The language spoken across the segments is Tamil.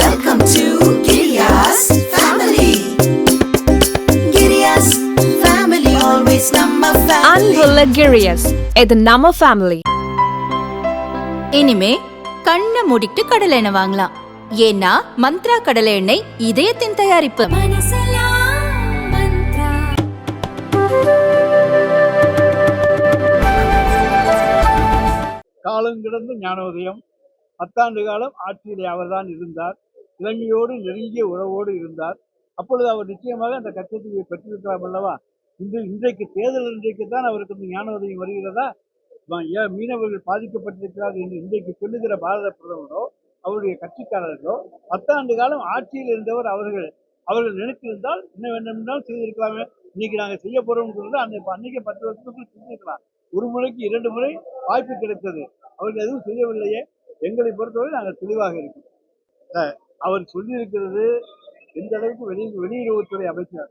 Welcome to Giriya's family. Giriya's family, always number family. அன்புள்ள கிரியஸ் இது நம்ம ஃபேமிலி இனிமே கண்ணை மூடிட்டு கடலை எண்ணெய் வாங்கலாம். ஏன்னா மந்த்ரா கடலை எண்ணெய் இதயத்தின் தயாரிப்பு. காலம் கிடந்த ஞானோதயம். பத்தாண்டு காலம் ஆட்சியிலே அவர்தான் இருந்தார். இலங்கையோடு நெருங்கிய உறவோடு இருந்தார். அப்பொழுது அவர் நிச்சயமாக அந்த கச்சத்தீவை பெற்றிருக்கலாம் அல்லவா? இன்று இன்றைக்கு தேர்தல் இன்றைக்கு தான் அவருக்கு இந்த உதவி வருகிறதா? ஏன் மீனவர்கள் பாதிக்கப்பட்டிருக்கிறார்கள் என்று இன்றைக்கு சொல்லுகிற பாரத பிரதமரோ அவருடைய கட்சிக்காரர்களோ பத்தாண்டு காலம் ஆட்சியில் இருந்தவர் அவர்கள். அவர்கள் நினைத்திருந்தால் என்ன வேண்டுமென்றால் செய்திருக்கலாமே. இன்னைக்கு நாங்கள் செய்ய போறோம்னு சொல்றது அந்த அன்னைக்கு பத்து வருஷத்துக்குள் செஞ்சிருக்கலாம். ஒரு முறைக்கு இரண்டு முறை வாய்ப்பு கிடைத்தது. அவர்கள் எதுவும் செய்யவில்லையே. எங்களை பொறுத்தவரை நாங்கள் தெளிவாக இருக்கோம் அவர் சொல்லியிருக்கிறது எந்த அளவுக்கு வெளி வெளியுறவுத்துறை அமைச்சர்.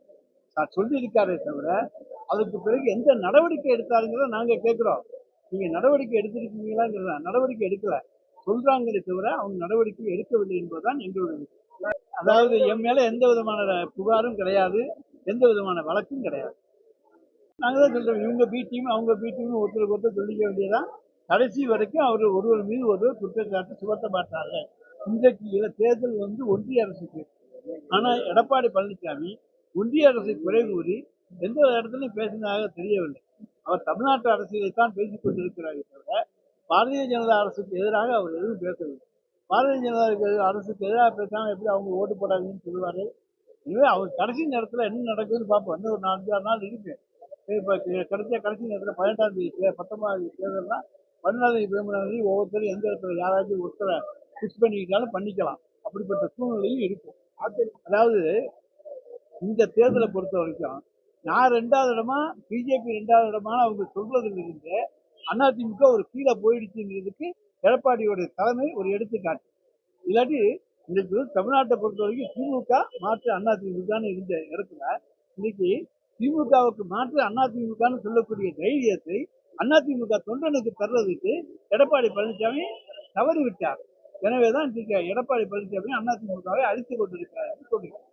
நான் சொல்லியிருக்காரே தவிர அதுக்கு பிறகு எந்த நடவடிக்கை எடுத்தாருங்கிறத நாங்க கேட்குறோம். நீங்க நடவடிக்கை எடுத்திருக்கீங்களாங்கிறத நடவடிக்கை எடுக்கல. சொல்றாங்களே தவிர அவங்க நடவடிக்கை எடுக்கவில்லை என்பதுதான் எங்களுடைய அதாவது என் மேல எந்த விதமான புகாரும் கிடையாது எந்த விதமான வழக்கும் கிடையாது. நாங்க தான் சொல்றோம் இவங்க பி டீம் அவங்க பி டீம் ஒருத்தருக்கு ஒருத்தர் சொல்லிக்க வேண்டியதான் கடைசி வரைக்கும் அவர் ஒருவர் மீது ஒருவர் குற்றச்சாட்டு சுமத்த மாட்டார்கள் இன்றைக்கு இல தேர்தல் வந்து ஒன்றிய அரசுக்கு. ஆனால் எடப்பாடி பழனிசாமி ஒன்றிய அரசை குறை கூறி எந்த இடத்துலையும் பேசினதாக தெரியவில்லை. அவர் தமிழ்நாட்டு அரசியலைத்தான் பேசிக் கொண்டிருக்கிறாரே தவிர பாரதிய ஜனதா அரசுக்கு எதிராக அவர் எதுவும் பேசவில்லை. பாரதிய ஜனதா அரசுக்கு எதிராக பேசாமல் எப்படி அவங்க ஓட்டு போடாதுன்னு சொல்லுவார்? எனவே அவர் கடைசி நேரத்தில் என்ன நடக்குதுன்னு பார்ப்போம். இன்னும் ஒரு நாலஞ்சு ஆறு நாள் இருக்கு இப்போ கடைசியா கடைசி நேரத்தில் பதினெட்டாம் தேதி பத்தொன்பதாம் தேதி தேர்தல்னா பதினாலாம் தேதி ஒவ்வொருத்தரும் எந்த இடத்துல யாராச்சும் ஒருத்தரை ஃபிக்ஸ் பண்ணிக்கிட்டாலும் பண்ணிக்கலாம். அப்படிப்பட்ட சூழ்நிலையும் இருக்கும். அதாவது இந்த தேர்தலை பொறுத்த வரைக்கும் நான் ரெண்டாவது இடமா பிஜேபி ரெண்டாவது இடமான அவங்க சொல்றதுலேருந்து அதிமுக ஒரு கீழே போயிடுச்சுங்கிறதுக்கு எடப்பாடியோடைய தலைமை ஒரு எடுத்துக்காட்டு. இல்லாட்டி இன்னைக்கு தமிழ்நாட்டை பொறுத்த வரைக்கும் திமுக மாற்று அதிமுகன்னு இருந்த இடத்துல இன்னைக்கு திமுகவுக்கு மாற்று அதிமுகன்னு சொல்லக்கூடிய தைரியத்தை அதிமுக தொண்டனுக்கு தர்றதுக்கு எடப்பாடி பழனிசாமி தவறிவிட்டார். எனவேதான் தான் எடப்பாடி பழனிசாமி அதிமுகவை அழித்துக் கொண்டிருக்கிறார் என்று சொல்லுகிறார்